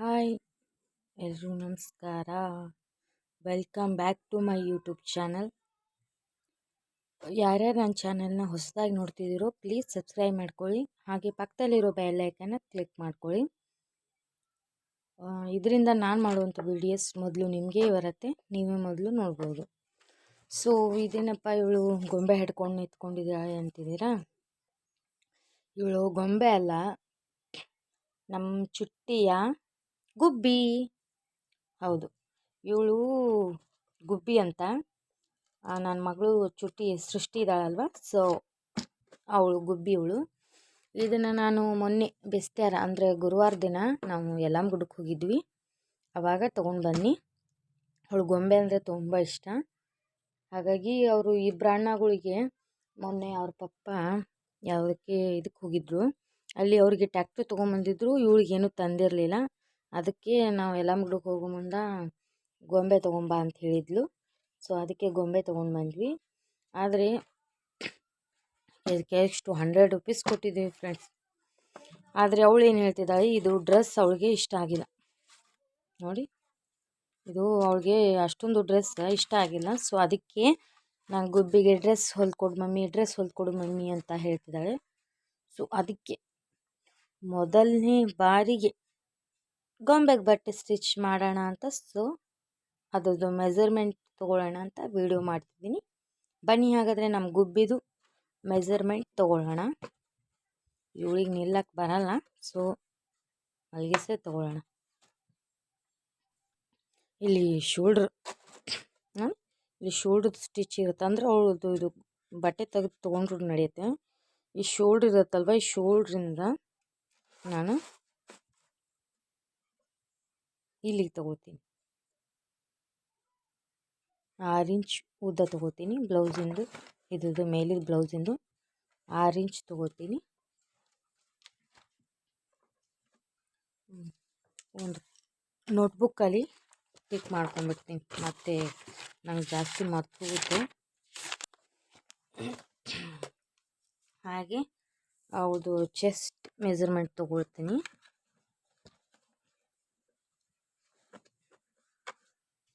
Hi ಎಲ್ರಿಗೂ ನಮಸ್ಕಾರ welcome back to my YouTube channel ಯಾರ್ಯಾರು ನನ್ನ ಚಾನಲ್ನ ಹೊಸದಾಗಿ ನೋಡ್ತಿದ್ದೀರೋ ಪ್ಲೀಸ್ ಸಬ್ಸ್ಕ್ರೈಬ್ ಮಾಡ್ಕೊಳ್ಳಿ. ಹಾಗೆ ಪಕ್ಕದಲ್ಲಿರೋ ಬೆಲ್ಲೈಕನ್ನ ಕ್ಲಿಕ್ ಮಾಡ್ಕೊಳ್ಳಿ. ಇದರಿಂದ ನಾನು ಮಾಡುವಂಥ ವೀಡಿಯೋಸ್ ಮೊದಲು ನಿಮಗೆ ಬರುತ್ತೆ, ನೀವೇ ಮೊದಲು ನೋಡ್ಬೋದು. ಸೊ ಇದೇನಪ್ಪ ಇವಳು ಗೊಂಬೆ ಹಿಡ್ಕೊಂಡು ನಿಂತ್ಕೊಂಡಿದ್ದಾಳೆ ಅಂತಿದ್ದೀರಾ? ಇವಳು ಗೊಂಬೆ ಅಲ್ಲ ನಮ್ಮ ಚುಟ್ಟಿಯ ಗುಬ್ಬಿ. ಹೌದು. ಇವಳು ಗುಬ್ಬಿ ಅಂತ. ನನ್ನ ಮಗಳು ಚುಟ್ಟಿ, ಸೃಷ್ಟಿ ಇದ್ದಾಳಲ್ವ? ಸೊ ಅವಳು ಗುಬ್ಬಿ ಇವಳು. ಇದನ್ನು ನಾನು ಮೊನ್ನೆ ಬೆಸ್ತ್ಯಾರ, ಅಂದರೆ ಗುರುವಾರ ದಿನ ನಾವು ಎಲ್ಲಮ್ಮ ಗುಡ್ಡಕ್ಕೆ ಹೋಗಿದ್ವಿ. ಆವಾಗ ತೊಗೊಂಡು ಬನ್ನಿ. ಅವಳು ಗೊಂಬೆ ಅಂದರೆ ತುಂಬ ಇಷ್ಟ. ಹಾಗಾಗಿ ಅವರು ಇಬ್ಬರು ಅಣ್ಣಗಳಿಗೆ ಮೊನ್ನೆ ಅವ್ರ ಪಪ್ಪ ಯಾವುದಕ್ಕೆ ಇದಕ್ಕೆ ಹೋಗಿದ್ರು. ಅಲ್ಲಿ ಅವ್ರಿಗೆ ಟ್ಯಾಕ್ಟ್ರಿ ತೊಗೊಂಬಂದಿದ್ರು ಇವಳಿಗೇನು ತಂದಿರಲಿಲ್ಲ. ಅದಕ್ಕೆ ನಾವು ಗುಡ್ಡಕ್ಕೆ ಹೋಗೋ ಮುಂದ ಗೊಂಬೆ ತೊಗೊಂಬಾ ಅಂತ ಹೇಳಿದ್ಲು. ಸೊ ಅದಕ್ಕೆ ಗೊಂಬೆ ತೊಗೊಂಡು ಬಂದ್ವಿ. ಆದರೆ ಇದಕ್ಕೆ ಎಷ್ಟು ಹಂಡ್ರೆಡ್ ರುಪೀಸ್ ಕೊಟ್ಟಿದ್ದೀವಿ ಫ್ರೆಂಡ್ಸ್ ಆದರೆ ಅವಳು ಏನು ಹೇಳ್ತಿದ್ದಾಳೆ, ಇದು ಡ್ರೆಸ್ ಅವಳಿಗೆ ಇಷ್ಟ ಆಗಿಲ್ಲ. ನೋಡಿ, ಇದು ಅವಳಿಗೆ ಅಷ್ಟೊಂದು ಡ್ರೆಸ್ ಇಷ್ಟ ಆಗಿಲ್ಲ. ಸೊ ಅದಕ್ಕೆ ನಾನು ಗುಬ್ಬಿಗೆ ಡ್ರೆಸ್ ಹೊಲ್ಕೊಡು ಮಮ್ಮಿ ಡ್ರೆಸ್ ಹೊಲ್ಕೊಡು ಮಮ್ಮಿ ಅಂತ ಹೇಳ್ತಿದ್ದಾಳೆ. ಸೊ ಅದಕ್ಕೆ ಮೊದಲನೇ ಬಾರಿಗೆ ಗೊಂಬೆಗೆ ಬಟ್ಟೆ ಸ್ಟಿಚ್ ಮಾಡೋಣ ಅಂತ ಸೊ, ಅದರದ್ದು ಮೆಜರ್ಮೆಂಟ್ ತೊಗೊಳ್ಳೋಣ ಅಂತ ವಿಡಿಯೋ ಮಾಡ್ತಿದ್ದೀನಿ. ಬನ್ನಿ ಹಾಗಾದರೆ ನಮ್ಮ ಗುಬ್ಬಿದು ಮೆಜರ್ಮೆಂಟ್ ತೊಗೊಳ್ಳೋಣ. ಇವಳಿಗೆ ನಿಲ್ಲಕ್ಕೆ ಬರಲ್ಲ, ಸೊ ಮಲಗಿಸೇ ತೊಗೊಳ್ಳೋಣ. ಇಲ್ಲಿ ಶೋಲ್ಡ್ರ್ ಇಲ್ಲಿ ಶೋಲ್ಡ್ರ್ ಸ್ಟಿಚ್ ಇರುತ್ತೆ ಅಂದರೆ ಅವಳದು ಇದು ಬಟ್ಟೆ ತೆಗೆದು ತೊಗೊಂಡ್ರು ನಡೆಯುತ್ತೆ. ಈ ಶೋಲ್ಡ್ರ್ ಇರುತ್ತಲ್ವ, ಈ ಶೋಲ್ಡ್ರಿಂದ ನಾನು ಇಲ್ಲಿಗೆ ತಗೋತೀನಿ. ಆರು ಇಂಚ್ ಉದ್ದ ತೊಗೋತೀನಿ, ಬ್ಲೌಸಿಂದು, ಇದ್ರದ್ದು ಮೇಲಿದ ಬ್ಲೌಸಿಂದು ಆರು ಇಂಚ್ ತೊಗೋತೀನಿ. ಒಂದು ನೋಟ್ಬುಕ್ಕಲ್ಲಿ ಕ್ಲಿಕ್ ಮಾಡ್ಕೊಂಡ್ಬಿಡ್ತೀನಿ ಮತ್ತು ನಂಗೆ ಜಾಸ್ತಿ ಮರ್ತೋಗುತ್ತೆ ಹಾಗೆ ಅವ್ರದ್ದು ಚೆಸ್ಟ್ ಮೆಜರ್ಮೆಂಟ್ ತೊಗೊಳ್ತೀನಿ.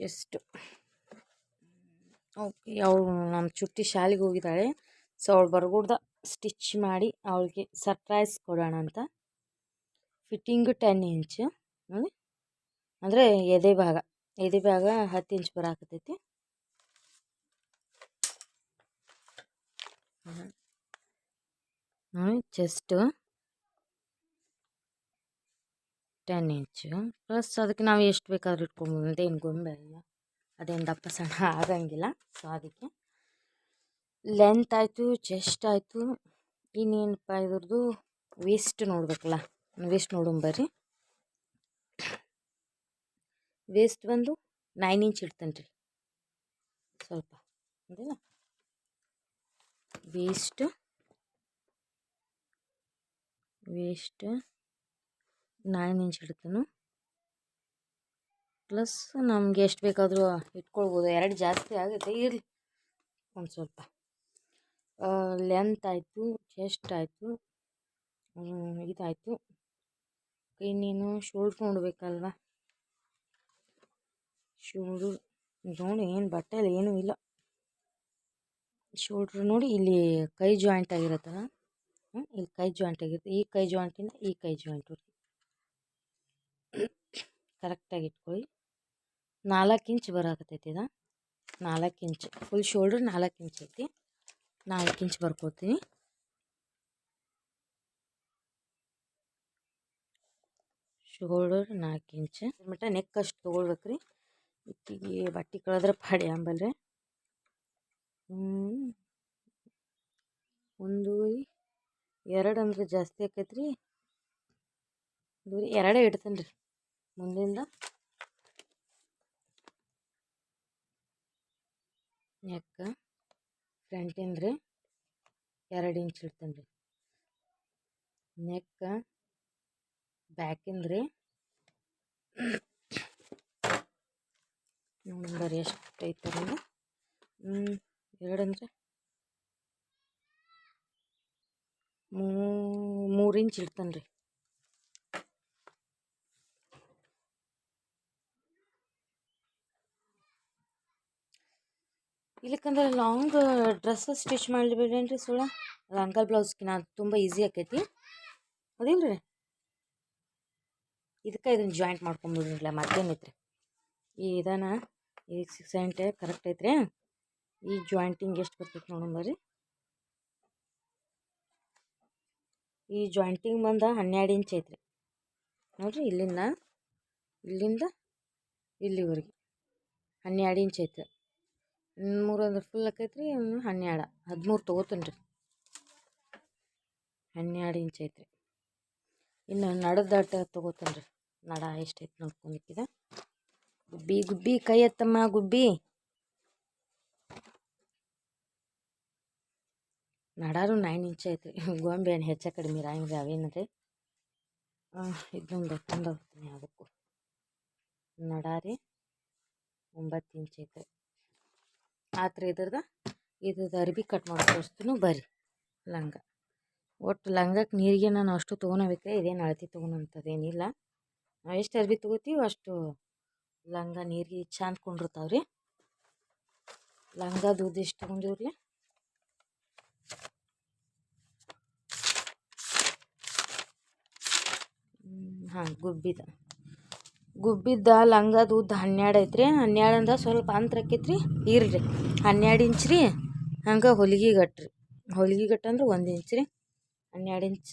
ಚೆಸ್ಟ್ ಓಕೆ, ಅವಳು ನಮ್ಮ ಚುಟ್ಟಿ ಶಾಲೆಗೆ ಹೋಗಿದ್ದಾಳೆ. ಸೊ ಅವಳು ಬರ್ಗುಡ್ದ ಸ್ಟಿಚ್ ಮಾಡಿ ಅವಳಿಗೆ ಸರ್ಪ್ರೈಸ್ ಕೊಡೋಣ ಅಂತ. ಫಿಟ್ಟಿಂಗ್ ಟೆನ್ ಇಂಚ್ ಅಂದರೆ ಎದೆ ಭಾಗ. ಎದೆ ಭಾಗ ಹತ್ತು ಇಂಚ್ ಬರಾಕತೈತಿ ಚೆಸ್ಟು ಟೆನ್ ಇಂಚು ಪ್ಲಸ್ ಅದಕ್ಕೆ ನಾವು ಎಷ್ಟು ಬೇಕಾದ್ರೂ ಇಟ್ಕೊಬೋದು ಅದೇನು ಗೊಂಬೆ ಅಲ್ಲ ಅದೇನು ದಪ್ಪ ಸಣ್ಣ ಆಗಂಗಿಲ್ಲ ಸೊ ಅದಕ್ಕೆ ಲೆಂತ್ ಆಯಿತು ಚೆಸ್ಟ್ ಆಯಿತು ಇನ್ನೇನಪ್ಪ ಇದ್ರದ್ದು ವೇಸ್ಟ್ ನೋಡ್ಬೇಕಲ್ಲ ವೇಸ್ಟ್ ನೋಡೋಣ ಬರ್ರಿ ವೇಸ್ಟ್ ಬಂದು ನೈನ್ ಇಂಚ್ ಇಡ್ತೇನೆ ರೀ ಸ್ವಲ್ಪ ಅಂದಿಲ್ಲ ವೇಸ್ಟ್ ವೇಸ್ಟ್ ನೈನ್ ಇಂಚ್ ಇಡ್ತೀನಿ ಪ್ಲಸ್ ನಮಗೆ ಎಷ್ಟು ಬೇಕಾದರೂ ಇಟ್ಕೊಳ್ಬೋದು. ಎರಡು ಜಾಸ್ತಿ ಆಗುತ್ತೆ ಇರಲಿ. ಒಂದು ಸ್ವಲ್ಪ. ಲೆಂತ್ ಆಯಿತು ಚೆಸ್ಟ್ ಆಯಿತು ಇದಾಯಿತು. ಇನ್ನೇನು ಶೋಲ್ಡ್ರ್ ನೋಡಬೇಕಲ್ವ ಶೋಲ್ಡ್ರ್ ನೋಡಿ, ಏನು ಬಟ್ಟೆಯಲ್ಲಿ ಏನೂ ಇಲ್ಲ. ಶೋಲ್ಡ್ರ್ ನೋಡಿ, ಇಲ್ಲಿ ಕೈ ಜಾಯಿಂಟ್ ಆಗಿರುತ್ತಲ್ಲ? ಇಲ್ಲಿ ಕೈ ಜಾಯಿಂಟ್ ಆಗಿರುತ್ತೆ. ಈ ಕೈ ಜಾಯಿಂಟಿಂದ ಈ ಕೈ ಜಾಯಿಂಟ್ ಕರೆಕ್ಟಾಗಿ ಇಟ್ಕೊಳ್ಳಿ. ನಾಲ್ಕು ಇಂಚ್ ಬರಾಕತ್ತೈತಿ ಇದು. ನಾಲ್ಕು ಇಂಚ್. ಫುಲ್ ಶೋಲ್ಡ್ರ್ ನಾಲ್ಕು ಇಂಚ್ ಐತಿ. ನಾಲ್ಕು ಇಂಚ್ ಬರ್ಕೋತೀನಿ ಶೋಲ್ಡರ್ ನಾಲ್ಕು ಇಂಚ್. ಮಟ್ಟ ನೆಕ್ ಅಷ್ಟು ತೊಗೊಳ್ಬೇಕ್ರಿ. ಇತ್ತಿಗೆ ಬಟ್ಟೆ ಕಳೆದ್ರೆ ಪಾಡಿ ಅಂಬಲ್ರಿ ಒಂದು ಎರಡು ಅಂದ್ರೆ ಜಾಸ್ತಿ ಆಕೈತ್ರಿ. ಎರಡೇ ಇಡ್ತೇನೆ ರೀ ಮುಂದಿಂದ ನೆಕ್ ಫ್ರಂಟಿಂದ ರೀ ಎರಡು ಇಂಚ್ ಇಡ್ತೇನೆ ರೀ. ನೆಕ್ ಬ್ಯಾಕಿಂದ ರೀ ನಂಬರ್ ಎಷ್ಟು ಐತರಿಂದ ಎರಡು ಮೂ, ಮೂರು ಇಂಚ್ ಇಡ್ತೇನೆ ರೀ. ಇಲ್ಲಕ್ಕಂದ್ರೆ ಲಾಂಗ್ ಡ್ರೆಸ್ ಸ್ಟಿಚ್ ಮಾಡಿಬಿಡೇನು ರೀ ಸುಳ್ಳ? ಅದು ಅಂಕಲ್ ಬ್ಲೌಸ್ಕಿನ ಅದು ತುಂಬ ಈಸಿ ಆಕೈತಿ. ಅದಿಲ್ಲ ರೀ ಇದಕ್ಕೆ ಇದನ್ನು ಜಾಯಿಂಟ್ ಮಾಡ್ಕೊಂಬಿಡ್ರಿಲ್ಲ, ಮತ್ತೇನೈತ್ರಿ? ಈ ಇದನ್ನ ಈ ಸಿಕ್ಸ್ ಸೆಂಟ್ ಕರೆಕ್ಟ್ ಐತ್ರಿ? ಈ ಜಾಯಿಂಟಿಂಗ್ ಎಷ್ಟು ಬರ್ತೈತೆ ಬರ್ರಿ. ಈ ಜಾಯಿಂಟಿಂಗ್ ಬಂದ ಹನ್ನೆರಡು ಇಂಚ್ ಐತ್ರಿ. ನೋಡ್ರಿ ಇಲ್ಲಿಂದ ಇಲ್ಲಿಂದ ಇಲ್ಲಿವರೆಗೆ ಹನ್ನೆರಡು ಇಂಚ್ ಐತೆ ಮೂರು ಅಂದ್ರೆ ಫುಲ್ ಆಕೈತೆ ಇನ್ನು ಹನ್ನೆರಡು. ಹದಿಮೂರು ತೊಗೋತೀನಿ ರೀ. ಹನ್ನೆರಡು ಇಂಚ್ ಐತ್ರಿ. ಇನ್ನು ನಡದಾಟ ತೊಗೋತೀನಿ ರೀ. ನಡ ಎಷ್ಟೈತೆ ನೋಡ್ಕೊಂಡಿಕ್ಕಿದ ಗುಬ್ಬಿ ಗುಬ್ಬಿ, ಕೈ ಎತ್ತಮ್ಮ, ಗುಬ್ಬಿ. ನಡಾರು ನೈನ್ ಇಂಚ್ ಐತ್ರಿ. ಗೊಂಬೆ ಏನು ಹೆಚ್ಚ ಕಡಿಮೆ ಇರಂಗಿಲ್ಲ ಅವೇನಂದ್ರೆ ಇದೊಂದು ತಂದು ಹೋಗ್ತೀನಿ ಅದಕ್ಕೂ. ನಡಾರಿ ಒಂಬತ್ತು ಇಂಚ್ ಐತ್ರಿ. ಆತ್ರಿ ಇದ್ರದ ಇದ್ರದ್ದು ಅರ್ಬಿ ಕಟ್ ಮಾಡಿ ಬರ್ರಿ, ಲಂಗ. ಒಟ್ಟು ಲಂಗಕ್ಕೆ ನೀರಿಗೆ ನಾನು ಅಷ್ಟು ತೊಗೊಳಬೇಕ್ರೆ ಇದೇನು ಅಳತಿ ತೊಗೊಳಂಥದ್ದೇನಿಲ್ಲ ನಾವು ಎಷ್ಟು ಅರ್ಬಿ ತೊಗೋತೀವಿ ಅಷ್ಟು ಲಂಗ ನೀರಿಗೆ ಚಂದ ಕೊಂಡಿರ್ತಾವ್ರಿ. ಲಂಗ ದುಡ್ಡು ಎಷ್ಟು ತೊಗೊಂಡಿವ್ರಿ ಹಾಂ, ಗುಬ್ಬಿದ. ಗುಬ್ಬಿದ್ದ ಲಂಗದ ಉದ್ದ ಹನ್ನೆರಡು ಐತ್ರಿ ಹನ್ನೆರಡು ಅಂದ್ರೆ ಸ್ವಲ್ಪ ಅಂತರ ಇರ್ರಿ. ಹನ್ನೆರಡು ಇಂಚ್ ರೀ. ಹಂಗೆ ಹೊಲಿಗೆ ಗಟ್ರಿ. ಹೊಲಿಗೆ ಗಟ್ಟು ಅಂದ್ರೆ ಒಂದು ಇಂಚ್ ರೀ. ಹನ್ನೆರಡು ಇಂಚ್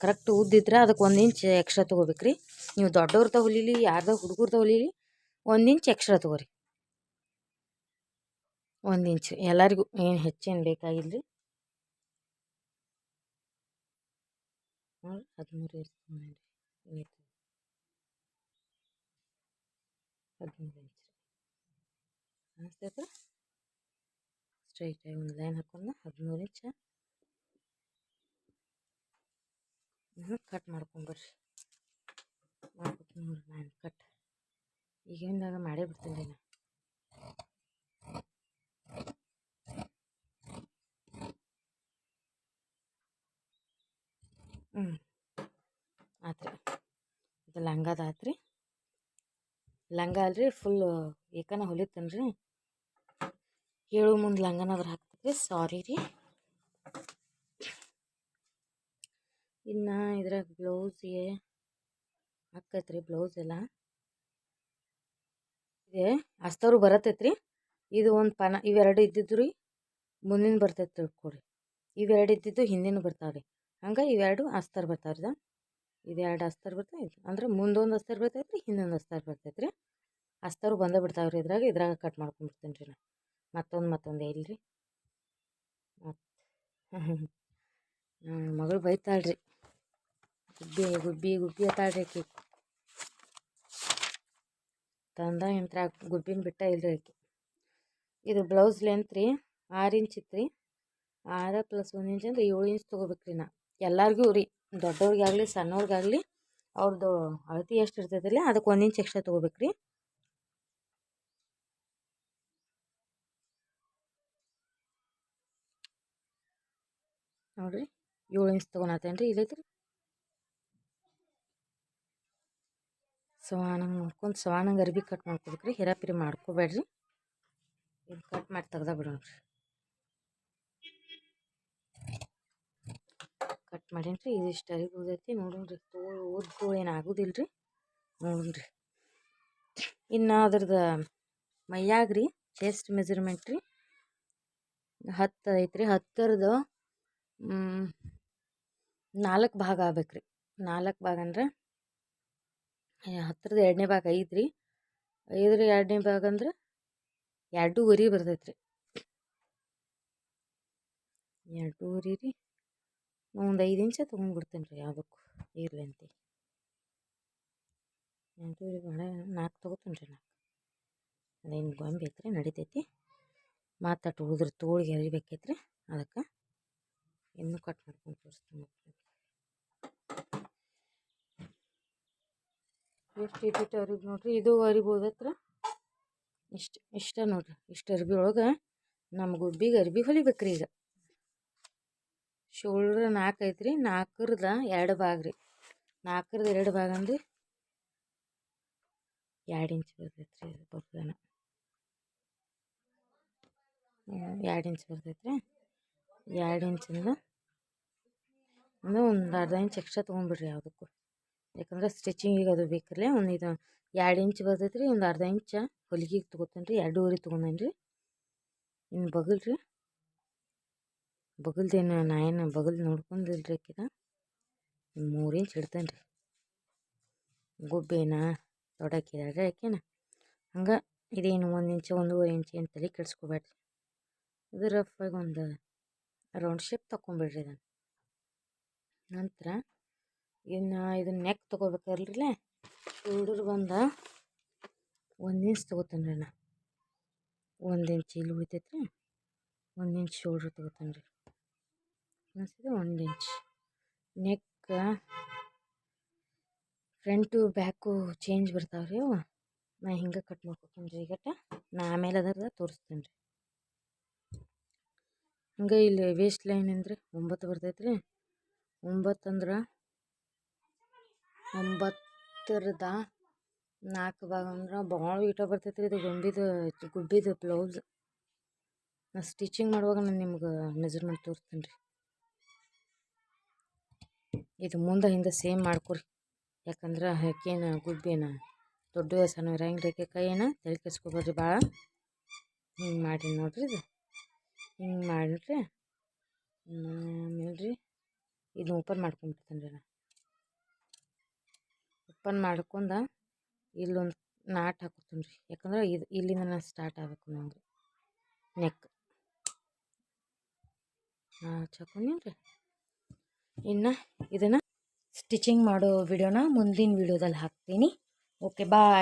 ಕರೆಕ್ಟ್ ಉದ್ದಿದ್ರೆ ಅದಕ್ಕೆ ಒಂದು ಇಂಚ್ ಎಕ್ಸ್ಟ್ರಾ ತೊಗೋಬೇಕ್ರಿ. ನೀವು ದೊಡ್ಡವ್ರದ್ದು ಹೊಲಿಲಿ, ಯಾರ್ದ ಹುಡುಗರ್ದ ಹೊಲಿಲಿ ಒಂದು ಇಂಚ್ ಎಕ್ಸ್ಟ್ರಾ ತೊಗೋರಿ. ಒಂದು ಇಂಚ್ ಎಲ್ಲರಿಗೂ ಏನು ಹೆಚ್ಚೇನು ಬೇಕಾಗಿಲ್ಲ ರೀ ಹದಿಮೂರು ಹದಿಮೂರು ಇಂಚ್ ಅನಿಸ್ತೈತೆ ಸ್ಟ್ರೈಟ್ ಒಂದು ಲೈನ್ ಹಾಕೊಂಡು ಹದಿಮೂರು ಇಂಚ ಕಟ್ ಮಾಡ್ಕೊಂಬರ್ರಿ ಮಾಡ್ಕೊತೀನಿ ಲೈನ್ ಕಟ್ ಈಗಿಂದಾಗ ಮಾಡೇ ಬಿಡ್ತೀನಿ ನಾನು ಹ್ಞೂ ಆತ್ರಿ ಇದು ಲಂಗದ ಆತ್ರಿ ಲಂಗ ಅಲ್ರಿ ಫುಲ್ ಏಕನ ಹೊಲಿತೇನೆ ರೀ ಹೇಳು ಮುಂದೆ ಲಂಗನಾದ್ರೂ ಹಾಕ್ತೀವಿ ಸಾರಿ ರೀ. ಇನ್ನು ಇದ್ರಾಗ ಬ್ಲೌಸಿಗೆ ರೀ ಬ್ಲೌಸ್ ಎಲ್ಲ. ಇದೆ. ಅಸ್ತರು ಬರತೈತ್ರಿ. ಇದು ಒಂದು ಪನ, ಇವೆರಡು ಇದ್ದಿದ್ದು ರೀ, ಮುಂದಿನ ಬರ್ತೈತೆ ತಿಳ್ಕೊಡಿ ಇವೆರಡು ಇದ್ದಿದ್ದು ಹಿಂದಿನ ಬರ್ತಾವೆ ರೀ ಹಂಗೆ ಇವೆರಡು ಅಸ್ತರ್ ಬರ್ತಾವ್ರಿ ಇದು. ಎರಡು ಅಸ್ತರ್ ಬರ್ತೈತೆ ಅಂದ್ರೆ ಮುಂದೊಂದು ಅಸ್ತರ್ ಬರ್ತೈತೆ ರೀ ಹಿಂದೊಂದು ಅಸ್ತರ್ ಬರ್ತೈತೆ ರೀ ಅಸ್ತರು ಬಂದೇ ಬಿಡ್ತಾವ್ರಿ ಇದ್ರಾಗ ಇದ್ರಾಗ ಕಟ್ ಮಾಡ್ಕೊಂಡ್ಬಿಡ್ತೀನಿ ರೀ ನಾ. ಮತ್ತೊಂದು ಮತ್ತೊಂದೇ ಇಲ್ರಿ ಮತ್ತು ಮಗಳು ಬೈತಾಳ್ರಿ. ಗುಬ್ಬಿ ಗುಬ್ಬಿ ಗುಬ್ಬಿ ಅತ್ತಾಳ್ರಿ ಆಕಿ. ತಂದ ಯಂತ್ರ ಗುಬ್ಬಿನ ಬಿಟ್ಟ ಇಲ್ರಿ ಆಕೆ. ಇದು ಬ್ಲೌಸ್ ಲೆಂತ್ ರೀ, ಆರು ಇಂಚ್ ಇತ್ತು ರೀ. ಆರು ಪ್ಲಸ್ ಒಂದು ಇಂಚ್ ಅಂದ್ರೆ ಏಳು ಇಂಚ್ ತೊಗೋಬೇಕ್ರಿ ನಾ. ಎಲ್ಲರಿಗೂ ರೀ, ದೊಡ್ಡವ್ರಿಗಾಗಲಿ, ಸಣ್ಣವ್ರಿಗಾಗಲಿ ಅವ್ರದ್ದು ಅಳತೆ ಎಷ್ಟು ಇರ್ತೈತಲ್ಲ ಅದಕ್ಕೆ ಒಂದು ಇಂಚ್ ಎಕ್ಸ್ಟ್ರಾ ತೊಗೋಬೇಕ್ರಿ. ನೋಡಿರಿ. ಏಳು ಇಂಚ್ ತೊಗೊಳತ್ತೇನೆ ರೀ ಇಲ್ಲೈತ್ರಿ ಸವಾನಂಗೆ ನೋಡ್ಕೊಂಡು ಸವಾನಂಗೆ ಅರ್ಬಿ ಕಟ್ ಮಾಡ್ಕೋಬೇಕ್ರಿ. ಹಿರಾಪಿರಿ ಮಾಡ್ಕೋಬೇಡ್ರಿ. ಇದು ಕಟ್ ಮಾಡಿ ತೆಗ್ದ ಬಿಡೋಣ್ರಿ. ಕಟ್ ಮಾಡೀನಿ ರೀ ಇದು ಇದಿಷ್ಟು ಅರಿವಿ ಉಳ್ದೈತಿ. ನೋಡೋಣ್ರಿ. ತೋಳು ಓದ್ ತೋಳು ಏನು ಆಗೋದಿಲ್ಲ ರೀ ನೋಡೋಣ್ರಿ. ಇನ್ನು ಅದ್ರದ್ದು ಮೈಯಾಗ ರೀ ಚೆಸ್ಟ್ ಮೆಜರ್ಮೆಂಟ್ ರೀ. ಹತ್ತು ಐತ್ರಿ. ಹತ್ತರದು ನಾಲ್ಕು ಭಾಗ ಆಗ್ಬೇಕು ರೀ ನಾಲ್ಕು ಭಾಗ ಅಂದ್ರೆ ಹತ್ತಿರದ ಎರಡನೇ ಭಾಗ ಐದು ರೀ ಐದರ ಎರಡನೇ ಭಾಗ ಅಂದ್ರೆ ಎರಡೂವರೆ ಬರ್ತೈತೆ ರೀ ಎರಡೂವರೆ ರೀ. ಒಂದು ಐದು ಇಂಚ ತೊಗೊಂಡ್ಬಿಡ್ತೇನೆ ರೀ ಯಾವುದಕ್ಕೂ ಇರಲಿ ಅಂತ. ಎರಡೂವರೆ ಭಾಳ ನಾಲ್ಕು ತೊಗೋತೀನಿ ರೀ ನಾಲ್ಕು. ಅದೇನು ಗೊಂಬೆ ಐತ್ರಿ, ನಡಿತೈತಿ. ಮಾತಾಟ ಉಳಿದ್ರೆ ತೋಳಿಗೆ ಎರಿಬೇಕೈತ್ರಿ, ಅದಕ್ಕೆ. ಇನ್ನೂ ಕಟ್ ಮಾಡ್ಕೊಂಡು ತೋರಿಸ್ತೀನಿ ಎಷ್ಟು ಇಟ್ಟಿಟ್ಟು ಅರಿಬಿ ನೋಡ್ರಿ ಇದು ಅರಿಬೋದು ಹತ್ರ ಇಷ್ಟು ಇಷ್ಟ ನೋಡ್ರಿ ಇಷ್ಟು ಅರ್ಬಿ ಒಳಗೆ ನಮ್ಮ ಗುಬ್ಬಿಗೆ ಅರ್ಬಿ ಹೊಲಿಬೇಕ್ರಿ ಈಗ ಶೋಲ್ಡ್ರ್ ನಾಲ್ಕು ಐತ್ರಿ ನಾಲ್ಕರದ ಎರಡು ಭಾಗ ರೀ ನಾಲ್ಕರದ ಎರಡು ಭಾಗ ಅಂದ್ರೆ ಎರಡು ಇಂಚ್ ಬರ್ತೈತೆ ರೀ ಬರ್ತೇನೆ ಎರಡು ಇಂಚ್ ಬರ್ತೈತೆ ರೀ ಎರಡು ಇಂಚಿಂದ ಅಂದರೆ ಒಂದು ಅರ್ಧ ಇಂಚ್ ಎಕ್ಸ್ಟ್ರಾ ತೊಗೊಂಬಿಡ್ರಿ ಯಾವುದಕ್ಕೂ. ಯಾಕಂದ್ರೆ ಸ್ಟಿಚಿಂಗಿಗೆ ಅದು ಬೇಕಲ್ಲ ಒಂದು ಇದು ಎರಡು ಇಂಚ್ ಬರ್ತೈತೆ ರೀ ಒಂದು ಅರ್ಧ ಇಂಚ ಹೊಲಿಗೆಗೆ ತೊಗೋತೇನೆ ರೀ ಎರಡೂವರೆ ತೊಗೊಂಡೇನಿ ರೀ ಇನ್ನು ಬಗಲ್ ರೀ ಬಗಲ್ದೇನು ನಾ ಏನು ಬಗಲ್ ನೋಡ್ಕೊಂಡಿಲ್ಲ ರೀ ಆಕಿದ ಮೂರು ಇಂಚ್ ಇಡ್ತೇನೆ ರೀ ಗುಬ್ಬೇನ ದೊಡ್ಡಕ್ಕಿದಾಳ್ರಿ ಆಕೆನ ಹಂಗೆ ಇದೇನು ಒಂದು ಇಂಚು, ಒಂದೂವರೆ ಇಂಚು ಏನು ತಲೆ ಕೆಡಿಸ್ಕೋಬೇಡ್ರಿ. ಇದು ರಫಾಗಿ ಒಂದು ರೌಂಡ್ ಶೇಪ್ ತೊಗೊಂಬಿಡ್ರಿ ಇದನ್ನು. ನಂತರ ಇನ್ನು ಇದನ್ನ ನೆಕ್ ತೊಗೋಬೇಕಲ್ರಿ ಶೋಲ್ಡರ್ ಬಂದ ಒಂದು ಇಂಚ್ ತೊಗೋತೀನಿ ರೀ ನಾ. ಒಂದು ಇಂಚ್ ಇಲ್ಲಿ ಉಳಿತೈತೆ ರೀ ಒಂದು ಇಂಚ್ ಶೋಲ್ಡ್ರ್ ತೊಗೋತೇನೆ ರೀ ಅನಿಸಿದೆ ಒಂದು inch neck front back change ಬರ್ತಾವೆ ರೀ ಅವು. ನಾ ಹಿಂಗೆ ಕಟ್ ಮಾಡ್ಕೊತೀನಿ ರೀ ಈಗಟ್ಟ ನಾ ಆಮೇಲೆ ಅದರ ತೋರಿಸ್ತೀನಿ ರೀ ಹಂಗೆ ಇಲ್ಲಿ ವೇಸ್ಟ್ ಲೈನ್ ಅಂದ್ರೆ ಒಂಬತ್ತು ಬರ್ತೈತೆ ರೀ ಒಂಬತ್ತು ಅಂದ್ರೆ ಒಂಬತ್ತರದ ನಾಲ್ಕು ಭಾಗ ಅಂದ್ರೆ ಭಾಳ ಇಟ ಬರ್ತೈತೆ ರೀ ಇದು ಗೊಂಬಿದು, ಗುಬ್ಬಿದು ಬ್ಲೌಸ್ ನಾ ಸ್ಟಿಚಿಂಗ್ ಮಾಡುವಾಗ ನಾನು ನಿಮ್ಗೆ ಮೆಜರ್ಮೆಂಟ್ ತೋರಿಸ್ತೀನಿ ರೀ ಇದು ಮುಂದೆ ಹಿಂದೆ ಸೇಮ್ ಮಾಡ್ಕೊರಿ. ಯಾಕಂದ್ರೆ ಆಕೇನ ಗುಬ್ಬಿನ, ದೊಡ್ಡ ಸಣ್ಣ ಕೈ ಕೈಯೇನ ತಲೆ ಕೆಡ್ಸ್ಕೊಬೇಡ್ರಿ ಭಾಳ ಹಿಂಗೆ ಮಾಡಿ ನೋಡಿರಿ ಇದು. ಹಿಂಗೆ ಮಾಡಿರಿ ಆಮೇಲೆ ರೀ ಇದನ್ನ ಓಪನ್ ಮಾಡ್ಕೊಂಡ್ಬಿಡ್ತೀನಿ ರೀ ನಾನು ಓಪನ್ ಮಾಡ್ಕೊಂಡ ಇಲ್ಲೊಂದು ನಾಟ್ ಹಾಕೋತೀನಿ ರೀ ಯಾಕಂದ್ರೆ ಇದು ಇಲ್ಲಿಂದ ನಾನು ಸ್ಟಾರ್ಟ್ ಆಗಬೇಕು ನಂಗೆ. ನೆಕ್ ಹಾಕೊಂಡೀನಿ ರೀ ಇನ್ನು ಇದನ್ನು ಸ್ಟಿಚಿಂಗ್ ಮಾಡೋ ವಿಡಿಯೋನ ಮುಂದಿನ ವಿಡಿಯೋದಲ್ಲಿ ಹಾಕ್ತೀನಿ. Okay bye